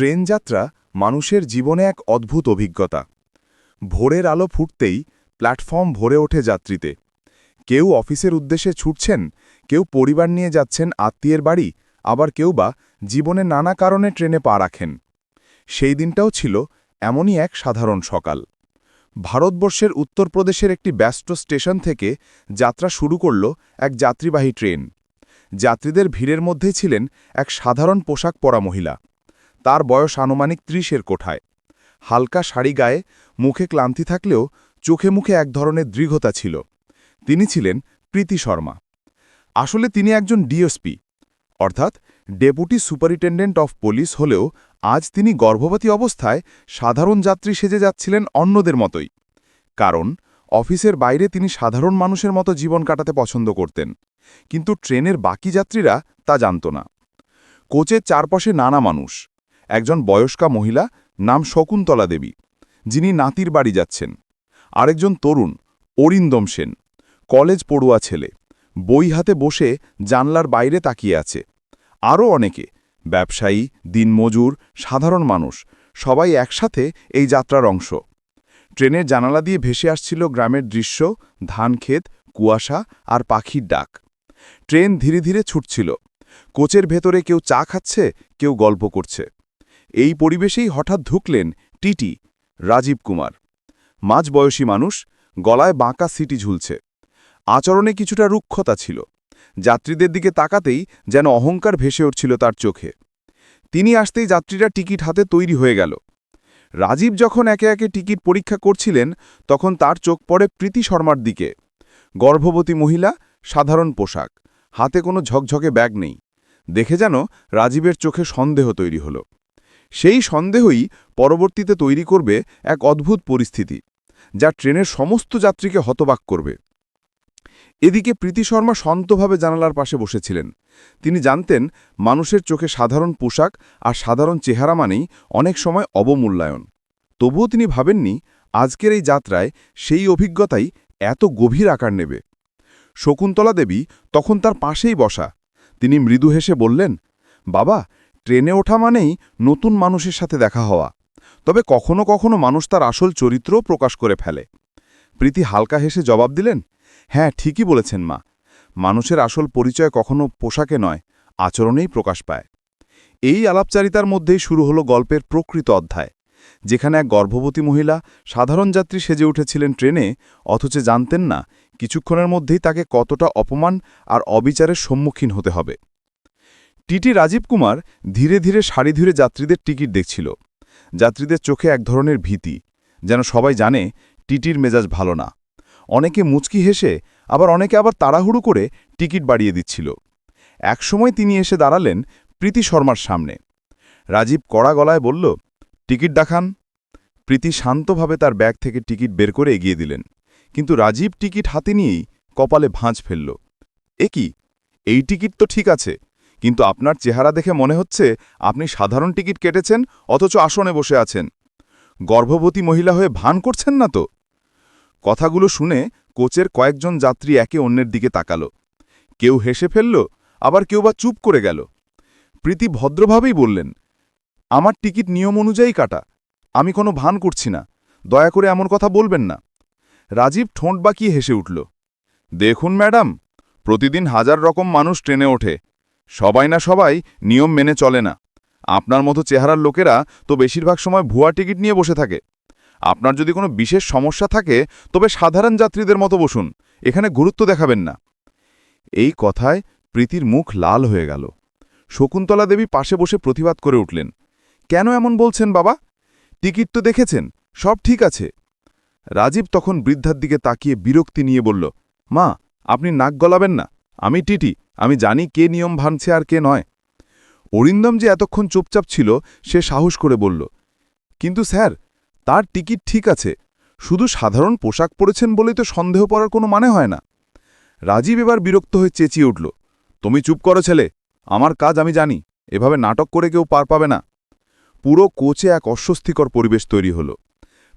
Train যাত্রা মানুষের জীবনে এক অদ্ভুত অভিজ্ঞতা। ভোরের আলো ফুটতেই প্ল্যাটফর্ম ভরে ওঠে যাত্রীতে। কেউ অফিসের উদ্দেশ্যে ছুটছেন, কেউ পরিবার নিয়ে যাচ্ছেন আত্মীয়ের বাড়ি, আবার কেউ বা জীবনে নানা কারণে ট্রেনে পা রাখেন। সেই দিনটাও ছিল এমনই এক সাধারণ সকাল। ভারতবর্ষের উত্তরপ্রদেশের একটি ব্যস্ত স্টেশন থেকে যাত্রা শুরু করল এক যাত্রীবাহী ট্রেন। যাত্রীদের ভিড়ের মধ্যেই ছিলেন এক সাধারণ পোশাক পরা মহিলা। তার বয়স আনুমানিক ত্রিশের কোঠায়। হালকা শাড়ি গায়ে মুখে ক্লান্তি থাকলেও চোখে মুখে এক ধরনের দৃঢ়তা ছিল। তিনি ছিলেন প্রীতি শর্মা। আসলে তিনি একজন ডিএসপি অর্থাৎ ডেপুটি সুপারিনটেন্ডেন্ট অফ পুলিশ হলেও আজ তিনি গর্ভবতী অবস্থায় সাধারণ যাত্রী সেজে যাচ্ছিলেন অন্যদের মতোই। কারণ অফিসের বাইরে তিনি সাধারণ মানুষের মতো জীবন কাটাতে পছন্দ করতেন। কিন্তু ট্রেনের বাকি যাত্রীরা তা জানত না। কোচের চারপাশে নানা মানুষ। একজন বয়স্কা মহিলা নাম শকুন্তলা দেবী, যিনি নাতির বাড়ি যাচ্ছেন। আরেকজন তরুণ, অরিন্দম সেন, কলেজ পড়ুয়া ছেলে, বই হাতে বসে জানলার বাইরে তাকিয়ে আছে। আরও অনেকে, ব্যবসায়ী, দিনমজুর, সাধারণ মানুষ, সবাই একসাথে এই যাত্রার অংশ। ট্রেনের জানালা দিয়ে ভেসে আসছিল গ্রামের দৃশ্য ধানক্ষেত কুয়াশা আর পাখির ডাক। ট্রেন ধীরে ধীরে ছুটছিল। কোচের ভেতরে কেউ চা খাচ্ছে, কেউ গল্প করছে। এই পরিবেশেই হঠাৎ ঢুকলেন টিটি, রাজীব কুমার। মাঝবয়সী মানুষ, গলায় বাঁকা সিটি ঝুলছে। আচরণে কিছুটা রুক্ষতা ছিল। যাত্রীদের দিকে তাকাতেই যেন অহংকার ভেসে উঠছিল তার চোখে। তিনি আসতেই যাত্রীরা টিকিট হাতে তৈরি হয়ে গেল। রাজীব যখন একে একে টিকিট পরীক্ষা করছিলেন, তখন তার চোখ পড়ে প্রীতি শর্মার দিকে। গর্ভবতী মহিলা, সাধারণ পোশাক। হাতে কোনো ঝকঝকে ব্যাগ নেই। দেখে যেন রাজীবের চোখে সন্দেহ তৈরি হল। সেই সন্দেহই পরবর্তীতে তৈরি করবে এক অদ্ভুত পরিস্থিতি, যা ট্রেনের সমস্ত যাত্রীকে হতবাক করবে। এদিকে প্রীতি শর্মা শান্তভাবে জানালার পাশে বসেছিলেন। তিনি জানতেন, মানুষের চোখে সাধারণ পোশাক আর সাধারণ চেহারা মানেই অনেক সময় অবমূল্যায়ন। তবুও তিনি ভাবেননি, আজকের এই যাত্রায় সেই অভিজ্ঞতাই এত গভীর আকার নেবে। শকুন্তলা দেবী তখন তার পাশেই বসা। তিনি মৃদু হেসে বললেন, বাবা ট্রেনে ওঠা মানেই নতুন মানুষের সাথে দেখা হওয়া। তবে কখনো কখনো মানুষ তার আসল চরিত্রও প্রকাশ করে ফেলে। প্রীতি হালকা হেসে জবাব দিলেন হ্যাঁ ঠিকই বলেছেন মা। মানুষের আসল পরিচয় কখনো পোশাকে নয়, আচরণেই প্রকাশ পায়। এই আলাপচারিতার মধ্যেই শুরু হলো গল্পের প্রকৃত অধ্যায়, যেখানে এক গর্ভবতী মহিলা সাধারণ যাত্রী সেজে উঠেছিলেন ট্রেনে, অথচ জানতেন না কিছুক্ষণের মধ্যেই তাকে কতটা অপমান আর অবিচারের সম্মুখীন হতে হবে। টিটি রাজীব কুমার ধীরে ধীরে সারি ধীরে যাত্রীদের টিকিট দেখছিল। যাত্রীদের চোখে এক ধরনের ভীতি, যেন সবাই জানে টিটির মেজাজ ভালো না। অনেকে মুচকি হেসে, আবার অনেকে আবার তাড়াহুড়ো করে টিকিট বাড়িয়ে দিচ্ছিল। একসময় তিনি এসে দাঁড়ালেন প্রীতি শর্মার সামনে। রাজীব কড়া গলায় বলল, টিকিট দেখান। প্রীতি শান্তভাবে তার ব্যাগ থেকে টিকিট বের করে এগিয়ে দিলেন। কিন্তু রাজীব টিকিট হাতে নিয়েই কপালে ভাঁজ ফেলল। এ কি? এই টিকিট তো ঠিক আছে। কিন্তু আপনার চেহারা দেখে মনে হচ্ছে আপনি সাধারণ টিকিট কেটেছেন, অথচ আসনে বসে আছেন। গর্ভবতী মহিলা হয়ে ভান করছেন না তো? কথাগুলো শুনে কোচের কয়েকজন যাত্রী একে অন্যের দিকে তাকালো। কেউ হেসে ফেলল, আবার কেউ বা চুপ করে গেল। প্রীতি ভদ্রভাবেই বললেন, আমার টিকিট নিয়ম অনুযায়ী কাটা, আমি কোনো ভান করছি না, দয়া করে এমন কথা বলবেন না। রাজীব ঠোঁট বাকিয়ে হেসে উঠল, দেখুন ম্যাডাম, প্রতিদিন হাজার রকম মানুষ ট্রেনে ওঠে সবাই না সবাই নিয়ম মেনে চলে না। আপনার মতো চেহারার লোকেরা তো বেশিরভাগ সময় ভুয়া টিকিট নিয়ে বসে থাকে। আপনার যদি কোনো বিশেষ সমস্যা থাকে, তবে সাধারণ যাত্রীদের মতো বসুন। এখানে গুরুত্ব দেখাবেন না। এই কথায় প্রীতির মুখ লাল হয়ে গেল। শকুন্তলা দেবী পাশে বসে প্রতিবাদ করে উঠলেন। কেন এমন বলছেন বাবা? টিকিট তো দেখেছেন, সব ঠিক আছে। রাজীব তখন বৃদ্ধার দিকে তাকিয়ে বিরক্তি নিয়ে বলল, মা, আপনি নাক গলাবেন না। আমি টিটি, আমি জানি কে নিয়ম ভাঙছে আর কে নয়। অরিন্দম যে এতক্ষণ চুপচাপ ছিল, সে সাহস করে বলল, কিন্তু স্যার, তার টিকিট ঠিক আছে, শুধু সাধারণ পোশাক পরেছেন বলেই তো সন্দেহ পড়ার কোনো মানে হয় না। রাজীব এবার বিরক্ত হয়ে চেঁচিয়ে উঠল, তুমি চুপ করো ছেলে, আমার কাজ আমি জানি, এভাবে নাটক করে কেউ পার পাবে না। পুরো কোচে এক অস্বস্তিকর পরিবেশ তৈরি হল।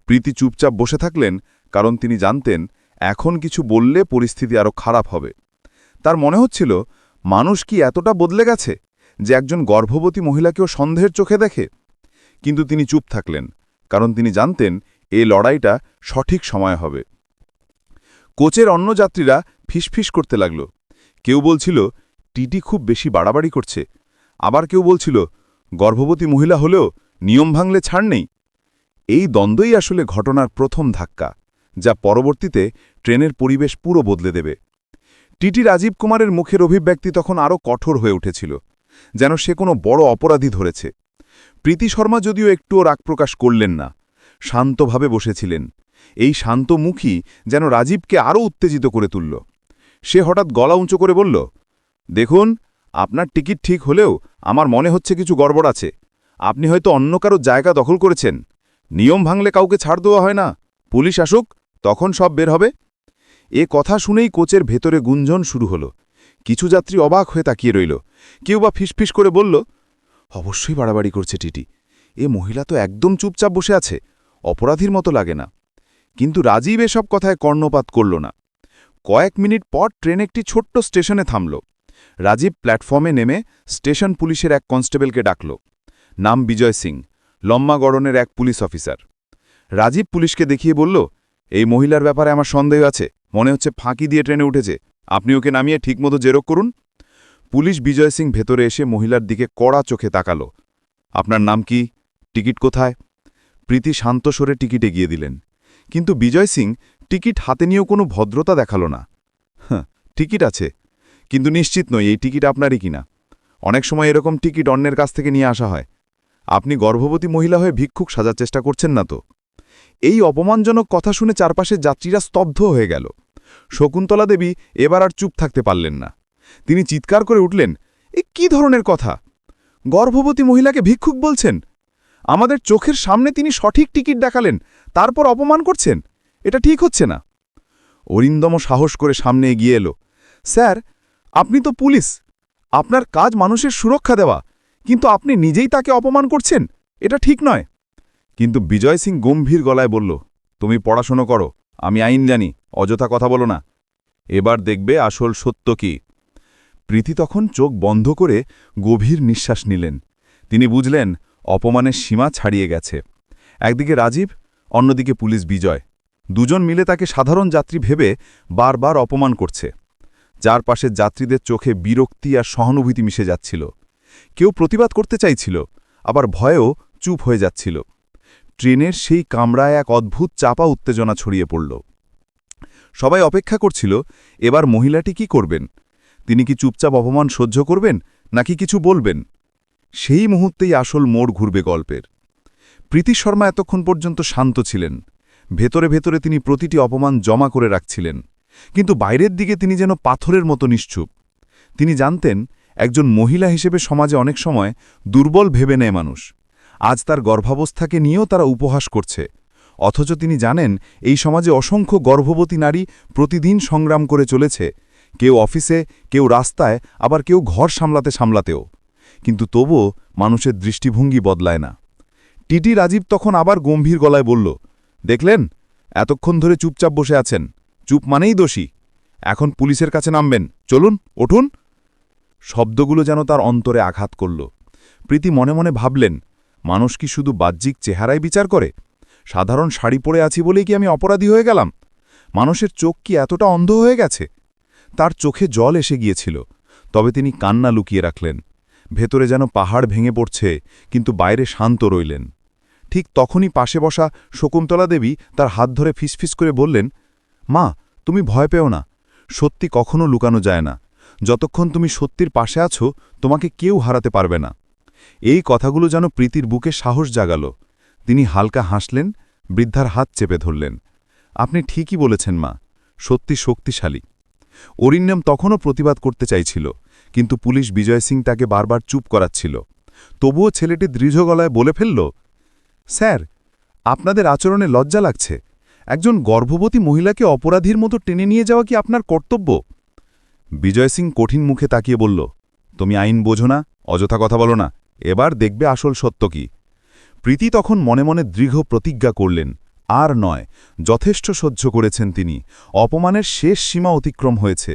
প্রীতি চুপচাপ বসে থাকলেন, কারণ তিনি জানতেন, এখন কিছু বললে পরিস্থিতি আরও খারাপ হবে। তার মনে হচ্ছিল, মানুষ কি এতটা বদলে গেছে যে একজন গর্ভবতী মহিলাকেও সন্দেহের চোখে দেখে? কিন্তু তিনি চুপ থাকলেন, কারণ তিনি জানতেন এই লড়াইটা সঠিক সময় হবে। কোচের অন্য যাত্রীরা ফিসফিস করতে লাগল। কেউ বলছিল, টিটি খুব বেশি বাড়াবাড়ি করছে। আবার কেউ বলছিল, গর্ভবতী মহিলা হলেও নিয়ম ভাঙলে ছাড় নেই। এই দ্বন্দ্বই আসলে ঘটনার প্রথম ধাক্কা, যা পরবর্তীতে ট্রেনের পরিবেশ পুরো বদলে দেবে। টিটি রাজীব কুমারের মুখের অভিব্যক্তি তখন আরও কঠোর হয়ে উঠেছিল, যেন সে কোনো বড় অপরাধী ধরেছে। প্রীতি শর্মা যদিও একটুও রাগ প্রকাশ করলেন না, শান্তভাবে বসেছিলেন। এই শান্ত মুখী যেন রাজীবকে আরও উত্তেজিত করে তুলল। সে হঠাৎ গলা উঁচু করে বলল, দেখুন, আপনার টিকিট ঠিক হলেও আমার মনে হচ্ছে কিছু গড়বড় আছে। আপনি হয়তো অন্য কারও জায়গা দখল করেছেন। নিয়ম ভাঙলে কাউকে ছাড় দেওয়া হয় না। পুলিশ আসুক, তখন সব বের হবে। এ কথা শুনেই কোচের ভেতরে গুঞ্জন শুরু হলো। কিছু যাত্রী অবাক হয়ে তাকিয়ে রইল। কেউ বা ফিসফিস করে বলল, অবশ্যই বাড়াবাড়ি করছে টিটি। এ মহিলা তো একদম চুপচাপ বসে আছে, অপরাধীর মতো লাগে না। কিন্তু রাজীব এসব কথায় কর্ণপাত করল না। কয়েক মিনিট পর ট্রেন একটি ছোট্ট স্টেশনে থামল। রাজীব প্ল্যাটফর্মে নেমে স্টেশন পুলিশের এক কনস্টেবলকে ডাকল। নাম বিজয় সিং, লম্মা গড়নের এক পুলিশ অফিসার। রাজীব পুলিশকে দেখিয়ে বলল, এই মহিলার ব্যাপারে আমার সন্দেহ আছে। মনে হচ্ছে ফাঁকি দিয়ে ট্রেনে উঠেছে। আপনি ওকে নামিয়ে ঠিকমতো জেরক করুন। পুলিশ বিজয় সিং ভেতরে এসে মহিলার দিকে কড়া চোখে তাকাল। আপনার নাম কি? টিকিট কোথায়? প্রীতি শান্ত সরে টিকিট এগিয়ে দিলেন। কিন্তু বিজয় সিং টিকিট হাতে নিয়েও কোনো ভদ্রতা দেখাল না। হ্যাঁ টিকিট আছে। কিন্তু নিশ্চিত নই এই টিকিট আপনারই কিনা। অনেক সময় এরকম টিকিট অন্যের কাছ থেকে নিয়ে আসা হয়। আপনি গর্ভবতী মহিলা হয়ে ভিক্ষুক সাজার চেষ্টা করছেন না তো? এই অপমানজনক কথা শুনে চারপাশের যাত্রীরা স্তব্ধ হয়ে গেল। শকুন্তলা দেবী এবার আর চুপ থাকতে পারলেন না। তিনি চিৎকার করে উঠলেন, এ কি ধরনের কথা? গর্ভবতী মহিলাকে ভিক্ষুক বলছেন? আমাদের চোখের সামনে তিনি সঠিক টিকিট দেখালেন, তারপর অপমান করছেন? এটা ঠিক হচ্ছে না। অরিন্দম সাহস করে সামনে এগিয়ে এলো, স্যার, আপনি তো পুলিশ। আপনার কাজ মানুষের সুরক্ষা দেওয়া। কিন্তু আপনি নিজেই তাকে অপমান করছেন? এটা ঠিক নয়। কিন্তু বিজয় সিং গম্ভীর গলায় বলল, তুমি পড়াশোনা করো, আমি আইন জানি, অযথা কথা বলো না। এবার দেখবে আসল সত্য কি। প্রীতি তখন চোখ বন্ধ করে গভীর নিঃশ্বাস নিলেন। তিনি বুঝলেন, অপমানের সীমা ছাড়িয়ে গেছে। একদিকে রাজীব, অন্যদিকে পুলিশ বিজয়। দুজন মিলে তাকে সাধারণ যাত্রী ভেবে বারবার অপমান করছে। যার পাশে যাত্রীদের চোখে বিরক্তি আর সহানুভূতি মিশে যাচ্ছিল। কেউ প্রতিবাদ করতে চাইছিল, আবার ভয়েও চুপ হয়ে যাচ্ছিল। ট্রেনের সেই কামরায় এক অদ্ভুত চাপা উত্তেজনা ছড়িয়ে পড়ল। সবাই অপেক্ষা করছিল, এবার মহিলাটি কি করবেন? তিনি কি চুপচাপ অপমান সহ্য করবেন, নাকি কিছু বলবেন? সেই মুহূর্তেই আসল মোড় ঘুরবে গল্পের। প্রীতি শর্মা এতক্ষণ পর্যন্ত শান্ত ছিলেন। ভেতরে ভেতরে তিনি প্রতিটি অপমান জমা করে রাখছিলেন। কিন্তু বাইরের দিকে তিনি যেন পাথরের মতো নিশ্চুপ। তিনি জানতেন, একজন মহিলা হিসেবে সমাজে অনেক সময় দুর্বল ভেবে নেয় মানুষ। আজ তার গর্ভাবস্থাকে নিয়েও তারা উপহাস করছে। অথচ তিনি জানেন, এই সমাজে অসংখ্য গর্ভবতী নারী প্রতিদিন সংগ্রাম করে চলেছে। কেউ অফিসে, কেউ রাস্তায়, আবার কেউ ঘর সামলাতে সামলাতেও। কিন্তু তবুও মানুষের দৃষ্টিভঙ্গি বদলায় না। টিটি রাজীব তখন আবার গম্ভীর গলায় বলল, দেখলেন? এতক্ষণ ধরে চুপচাপ বসে আছেন। চুপ মানেই দোষী। এখন পুলিশের কাছে নামবেন। চলুন, উঠুন। শব্দগুলো যেন তার অন্তরে আঘাত করল। প্রীতি মনে মনে ভাবলেন মানুষ কি শুধু বাহ্যিক চেহারায় বিচার করে? সাধারণ শাড়ি পরে আছি বলেই কি আমি অপরাধী হয়ে গেলাম? মানুষের চোখ কি এতটা অন্ধ হয়ে গেছে? তার চোখে জল এসে গিয়েছিল, তবে তিনি কান্না লুকিয়ে রাখলেন। ভেতরে যেন পাহাড় ভেঙে পড়ছে, কিন্তু বাইরে শান্ত রইলেন। ঠিক তখনই পাশে বসা শকুন্তলা দেবী তার হাত ধরে ফিসফিস করে বললেন, মা, তুমি ভয় পেও না। সত্যি কখনো লুকানো যায় না। যতক্ষণ তুমি সত্যির পাশে আছো, তোমাকে কেউ হারাতে পারবে না। এই কথাগুলো যেন প্রীতির বুকে সাহস জাগাল। তিনি হালকা হাসলেন, বৃদ্ধার হাত চেপে ধরলেন। আপনি ঠিকই বলেছেন, মা, সত্যি শক্তিশালী। অরিন্যম তখনও প্রতিবাদ করতে চাইছিল, কিন্তু পুলিশ বিজয় সিং তাকে বারবার চুপ করাচ্ছিল। তবুও ছেলেটি দৃঢ় গলায় বলে ফেলল, স্যার, আপনাদের আচরণে লজ্জা লাগছে। একজন গর্ভবতী মহিলাকে অপরাধীর মতো টেনে নিয়ে যাওয়া কি আপনার কর্তব্য? বিজয় সিং কঠিন মুখে তাকিয়ে বলল, তুমি আইন বোঝো না, অযথা কথা বলো না। এবার দেখবে আসল সত্য কি। প্রীতি তখন মনে মনে দৃঢ় প্রতিজ্ঞা করলেন, আর নয়, যথেষ্ট সহ্য করেছেন তিনি, অপমানের শেষ সীমা অতিক্রম হয়েছে।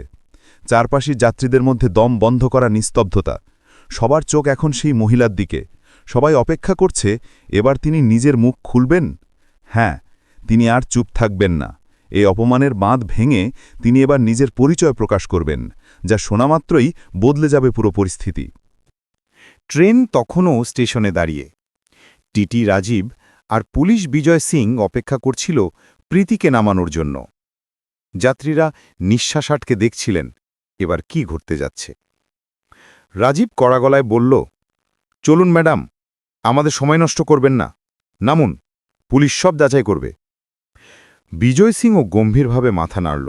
চারপাশি যাত্রীদের মধ্যে দম বন্ধ করা নিস্তব্ধতা। সবার চোখ এখন সেই মহিলার দিকে। সবাই অপেক্ষা করছে, এবার তিনি নিজের মুখ খুলবেন? হ্যাঁ তিনি আর চুপ থাকবেন না। এই অপমানের বাঁধ ভেঙে তিনি এবার নিজের পরিচয় প্রকাশ করবেন, যা শোনামাত্রই বদলে যাবে পুরো পরিস্থিতি। ট্রেন তখনও স্টেশনে দাঁড়িয়ে। টিটি, রাজীব আর পুলিশ বিজয় সিং অপেক্ষা করছিল প্রীতিকে নামানোর জন্য। যাত্রীরা নিঃশ্বাস আটকে দেখছিলেন এবার কি ঘটতে যাচ্ছে। রাজীব কড়া গলায় বলল, চলুন ম্যাডাম, আমাদের সময় নষ্ট করবেন না। নামুন, পুলিশ সব যাচাই করবে। বিজয় সিংও গম্ভীরভাবে মাথা নাড়ল।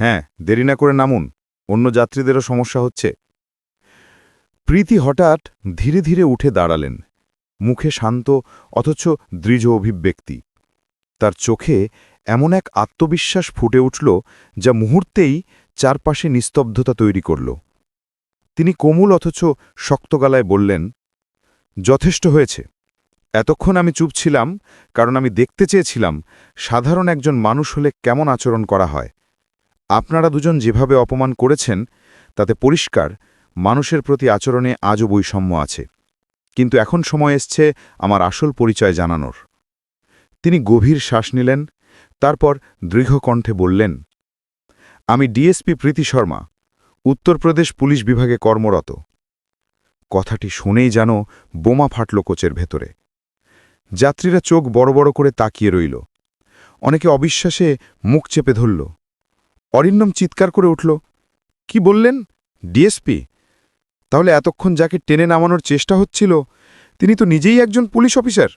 হ্যাঁ দেরি না করে নামুন, অন্য যাত্রীদেরও সমস্যা হচ্ছে। প্রীতি হঠাৎ ধীরে ধীরে উঠে দাঁড়ালেন, মুখে শান্ত অথচ দৃঢ় অভিব্যক্তি। তার চোখে এমন এক আত্মবিশ্বাস ফুটে উঠল যা মুহূর্তেই চারপাশে নিস্তব্ধতা তৈরি করল। তিনি কোমল অথচ শক্ত গলায় বললেন, যথেষ্ট হয়েছে। এতক্ষণ আমি চুপ ছিলাম, কারণ আমি দেখতে চেয়েছিলাম সাধারণ একজন মানুষ হলে কেমন আচরণ করা হয়। আপনারা দুজন যেভাবে অপমান করেছেন, তাতে পরিষ্কার মানুষের প্রতি আচরণে আজও বৈষম্য আছে। কিন্তু এখন সময় এসছে আমার আসল পরিচয় জানানোর। তিনি গভীর শ্বাস নিলেন, তারপর দৃঢ় কণ্ঠে বললেন, আমি ডিএসপি প্রীতি শর্মা, উত্তরপ্রদেশ পুলিশ বিভাগে কর্মরত। কথাটি শুনেই যেন বোমা ফাটল কোচের ভেতরে। যাত্রীরা চোখ বড় বড় করে তাকিয়ে রইল। অনেকে অবিশ্বাসে মুখ চেপে ধরল। অরিন্দম চিৎকার করে উঠল, কি বললেন? ডিএসপি? তাহলে এতক্ষণ যাকে টেনে নামানোর চেষ্টা হচ্ছিল, তিনি তো নিজেই একজন পুলিশ অফিসার?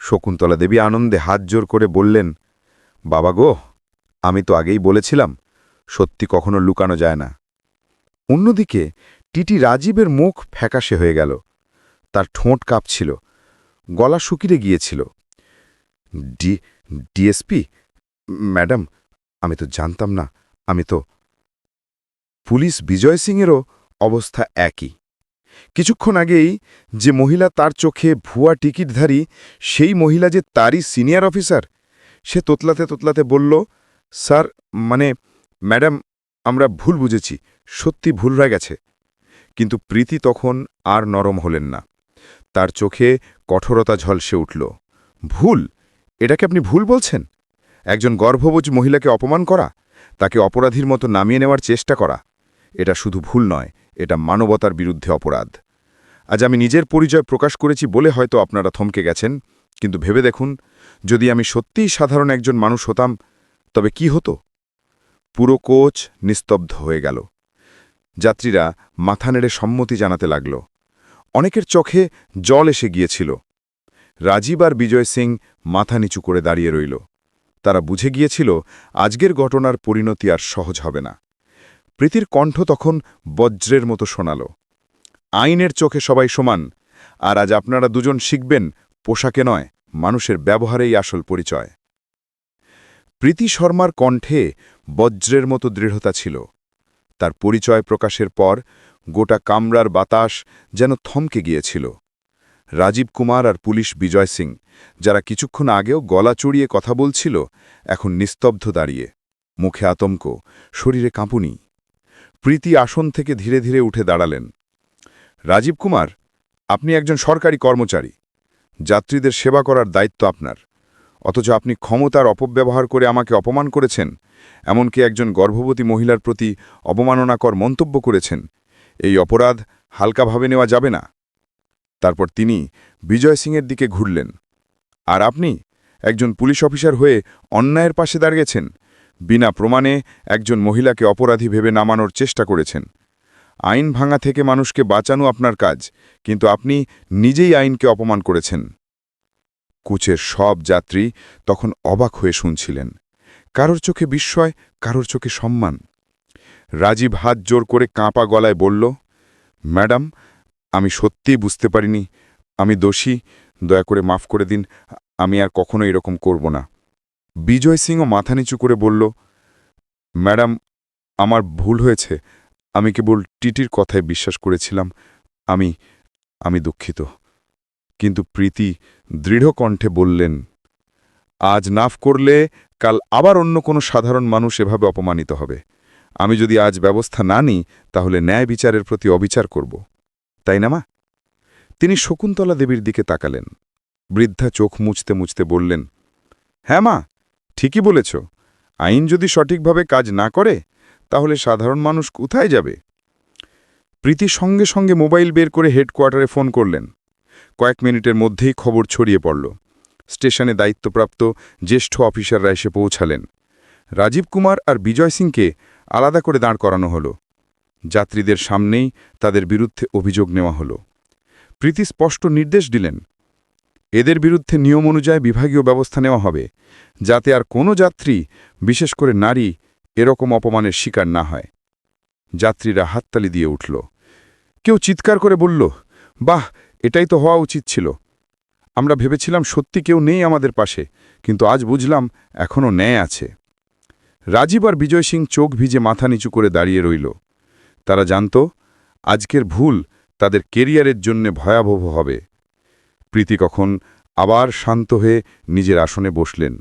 শকুন্তলা দেবী আনন্দে হাত জোর করে বললেন, বাবা গো, আমি তো আগেই বলেছিলাম, সত্যি কখনো লুকানো যায় না। অন্যদিকে টিটি রাজীবের মুখ ফ্যাকাশে হয়ে গেল। তার ঠোঁট কাঁপছিল, গলা শুকিয়ে গিয়েছিল। D, DSP? ম্যাডাম, আমি তো জানতাম না, আমি তো পুলিশ বিজয় সিংয়েরও অবস্থা একই। কিছুক্ষণ আগেই যে মহিলা তার চোখে ভুয়া টিকিটধারী সেই মহিলা যে তারই সিনিয়র অফিসার, সে তোতলাতে তোতলাতে বলল, স্যার মানে ম্যাডাম, আমরা ভুল বুঝেছি, সত্যি ভুল হয়ে গেছে। কিন্তু প্রীতি তখন আর নরম হলেন না। তার চোখে কঠোরতা ঝলসে উঠল। ভুল? এটাকে আপনি ভুল বলছেন? একজন গর্ভবতী মহিলাকে অপমান করা? তাকে অপরাধীর মতো নামিয়ে নেওয়ার চেষ্টা করা? এটা শুধু ভুল নয়, এটা মানবতার বিরুদ্ধে অপরাধ। আজ আমি নিজের পরিচয় প্রকাশ করেছি বলে হয়তো আপনারা থমকে গেছেন, কিন্তু ভেবে দেখুন, যদি আমি সত্যিই সাধারণ একজন মানুষ হতাম, তবে কি হতো? পুরো কোচ নিস্তব্ধ হয়ে গেল। যাত্রীরা মাথা নেড়ে সম্মতি জানাতে লাগল। অনেকের চোখে জল এসে গিয়েছিল। রাজীব আর বিজয় সিং মাথা নিচু করে দাঁড়িয়ে রইল। তারা বুঝে গিয়েছিল, আজকের ঘটনার পরিণতি আর সহজ হবে না। প্রীতির কণ্ঠ তখন বজ্রের মতো শোনাল। আইনের চোখে সবাই সমান, আর আজ আপনারা দুজন শিখবেন পোশাকে নয়, মানুষের ব্যবহারেই আসল পরিচয়। প্রীতি শর্মার কণ্ঠে বজ্রের মতো দৃঢ়তা ছিল। তার পরিচয় প্রকাশের পর গোটা কামরার বাতাস যেন থমকে গিয়েছিল। রাজীব কুমার আর পুলিশ বিজয় সিং, যারা কিছুক্ষণ আগেও গলা চড়িয়ে কথা বলছিল, এখন নিস্তব্ধ দাঁড়িয়ে। মুখে আতঙ্ক, শরীরে কাঁপুনি। প্রীতি আসন থেকে ধীরে ধীরে উঠে দাঁড়ালেন। রাজীব কুমার, আপনি একজন সরকারি কর্মচারী। যাত্রীদের সেবা করার দায়িত্ব আপনার। অথচ আপনি ক্ষমতার অপব্যবহার করে আমাকে অপমান করেছেন, এমনকি একজন গর্ভবতী মহিলার প্রতি অবমাননাকর মন্তব্য করেছেন। এই অপরাধ হালকাভাবে নেওয়া যাবে না। তারপর তিনি বিজয় সিংয়ের দিকে ঘুরলেন। আর আপনি একজন পুলিশ অফিসার হয়ে অন্যায়ের পাশে দাঁড়িয়েছেন বিনা প্রমাণে একজন মহিলাকে অপরাধী ভেবে নামানোর চেষ্টা করেছেন। আইন ভাঙা থেকে মানুষকে বাঁচানো আপনার কাজ, কিন্তু আপনি নিজেই আইনকে অপমান করেছেন। কুচের সব যাত্রী তখন অবাক হয়ে শুনছিলেন। কারোর চোখে বিস্ময়, কারোর চোখে সম্মান। রাজীব হাত জোর করে কাঁপা গলায় বলল, ম্যাডাম, আমি সত্যিই বুঝতে পারিনি। আমি দোষী। দয়া করে মাফ করে দিন। আমি আর কখনো এরকম করব না। বিজয় সিংও মাথা নিচু করে বলল, ম্যাডাম, আমার ভুল হয়েছে। আমি কেবল টিটির কথায় বিশ্বাস করেছিলাম। আমি আমি দুঃখিত। কিন্তু প্রীতি দৃঢ় কণ্ঠে বললেন, আজ নাফ করলে কাল আবার অন্য কোনো সাধারণ মানুষ এভাবে অপমানিত হবে। আমি যদি আজ ব্যবস্থা না নিই, তাহলে ন্যায় বিচারের প্রতি অবিচার করব। তাই না, মা? তিনি শকুন্তলা দেবীর দিকে তাকালেন। বৃদ্ধা চোখ মুছতে মুছতে বললেন হ্যাঁ মা ঠিকই বলেছ। আইন যদি সঠিকভাবে কাজ না করে, তাহলে সাধারণ মানুষ কোথায় যাবে? প্রীতি সঙ্গে সঙ্গে মোবাইল বের করে হেডকোয়ার্টারে ফোন করলেন। কয়েক মিনিটের মধ্যেই খবর ছড়িয়ে পড়ল। স্টেশনে দায়িত্বপ্রাপ্ত জ্যেষ্ঠ অফিসাররা এসে পৌঁছালেন। রাজীব কুমার আর বিজয় সিংকে আলাদা করে দাঁড় করানো হলো। যাত্রীদের সামনেই তাদের বিরুদ্ধে অভিযোগ নেওয়া হলো। প্রীতি স্পষ্ট নির্দেশ দিলেন এদের বিরুদ্ধে নিয়ম অনুযায়ী বিভাগীয় ব্যবস্থা নেওয়া হবে, যাতে আর কোনো যাত্রী, বিশেষ করে নারী, এরকম অপমানের শিকার না হয়। যাত্রীরা হাততালি দিয়ে উঠল। কেউ চিৎকার করে বলল, বাহ, এটাই তো হওয়া উচিত ছিল। আমরা ভেবেছিলাম সত্যি কেউ নেই আমাদের পাশে, কিন্তু আজ বুঝলাম এখনও ন্যায় আছে। রাজীব আর বিজয় সিং চোখ ভিজে মাথা নিচু করে দাঁড়িয়ে রইল। তারা জানত, আজকের ভুল তাদের কেরিয়ারের জন্য ভয়াবহ হবে। প্রীতি কখন আবার শান্ত হয়ে নিজের আসনে বসলেন।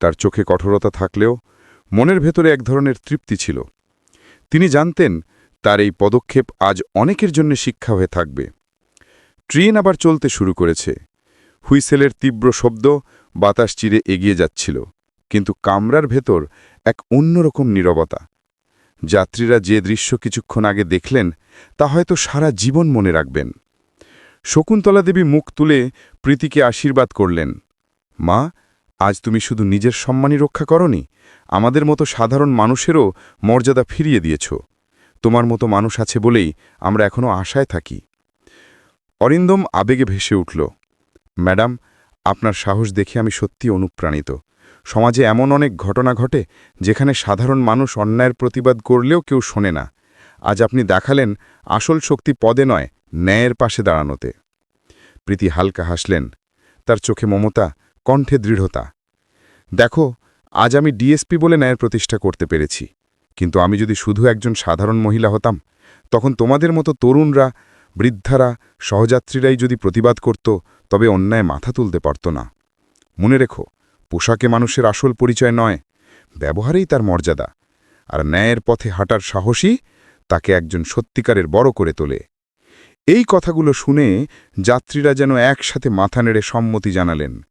তার চোখে কঠোরতা থাকলেও মনের ভেতরে এক ধরনের তৃপ্তি ছিল। তিনি জানতেন তার এই পদক্ষেপ আজ অনেকের জন্য শিক্ষা হয়ে থাকবে। ট্রেন আবার চলতে শুরু করেছে। হুইসেলের তীব্র শব্দ বাতাস চিরে এগিয়ে যাচ্ছিল, কিন্তু কামরার ভেতর এক অন্যরকম নীরবতা। যাত্রীরা যে দৃশ্য কিছুক্ষণ আগে দেখলেন, তা হয়তো সারা জীবন মনে রাখবেন। শকুন্তলা দেবী মুখ তুলে প্রীতিকে আশীর্বাদ করলেন। মা, আজ তুমি শুধু নিজের সম্মানই রক্ষা করনি, আমাদের মতো সাধারণ মানুষেরও মর্যাদা ফিরিয়ে দিয়েছ। তোমার মতো মানুষ আছে বলেই আমরা এখনও আশায় থাকি। অরিন্দম আবেগে ভেসে উঠল। ম্যাডাম, আপনার সাহস দেখে আমি সত্যি অনুপ্রাণিত। সমাজে এমন অনেক ঘটনা ঘটে যেখানে সাধারণ মানুষ অন্যায়ের প্রতিবাদ করলেও কেউ শোনে না। আজ আপনি দেখালেন আসল শক্তি পদে নয় ন্যায়ের পাশে দাঁড়ানোতে। প্রীতি হালকা হাসলেন, তার চোখে মমতা, কণ্ঠে দৃঢ়তা। দেখো, আজ আমি ডিএসপি বলে ন্যায়ের প্রতিষ্ঠা করতে পেরেছি, কিন্তু আমি যদি শুধু একজন সাধারণ মহিলা হতাম, তখন তোমাদের মতো তরুণরা, বৃদ্ধারা, সহযাত্রীরাই যদি প্রতিবাদ করত, তবে অন্যায় মাথা তুলতে পারত না। মনে রেখো, পোশাকে মানুষের আসল পরিচয় নয়, ব্যবহারেই তার মর্যাদা, আর ন্যায়ের পথে হাঁটার সাহসী তাকে একজন সত্যিকারের বড় করে তোলে। এই কথাগুলো শুনে যাত্রীরা যেন একসাথে মাথা নেড়ে সম্মতি জানালেন।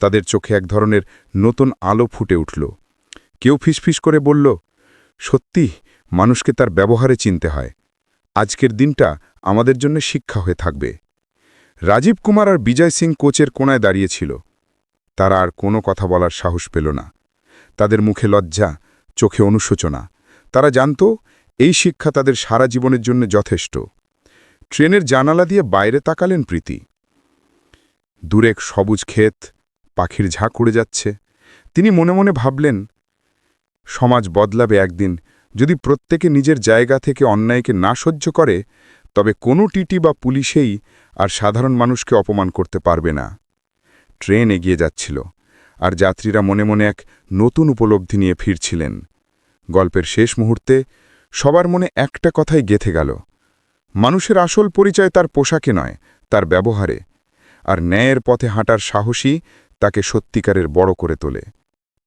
তাদের চোখে এক ধরনের নতুন আলো ফুটে উঠল। কেউ ফিসফিস করে বলল, সত্যি, মানুষকে তার ব্যবহারে চিনতে হয়। আজকের দিনটা আমাদের জন্য শিক্ষা হয়ে থাকবে। রাজীব কুমার আর বিজয় সিং কোচের কোনায় দাঁড়িয়েছিল তারা আর কোনো কথা বলার সাহস পেল না। তাদের মুখে লজ্জা, চোখে অনুশোচনা। তারা জানত, এই শিক্ষা তাদের সারা জীবনের জন্য যথেষ্ট। ট্রেনের জানালা দিয়ে বাইরে তাকালেন প্রীতি। দূরে সবুজ ক্ষেত, পাখির ঝাঁক উড়ে যাচ্ছে। তিনি মনে মনে ভাবলেন, সমাজ বদলাবে একদিন। যদি প্রত্যেকে নিজের জায়গা থেকে অন্যায়কে না সহ্য করে, তবে কোনো টিটি বা পুলিশেই আর সাধারণ মানুষকে অপমান করতে পারবে না। ট্রেন এগিয়ে যাচ্ছিল, আর যাত্রীরা মনে মনে এক নতুন উপলব্ধি নিয়ে ফিরছিলেন। গল্পের শেষ মুহূর্তে সবার মনে একটা কথাই গেথে গেল মানুষের আসল পরিচয় তার পোশাকে নয়, তার ব্যবহারে। আর ন্যায়ের পথে হাঁটার সাহসী তাকে সত্যিকারের বড় করে তোলে।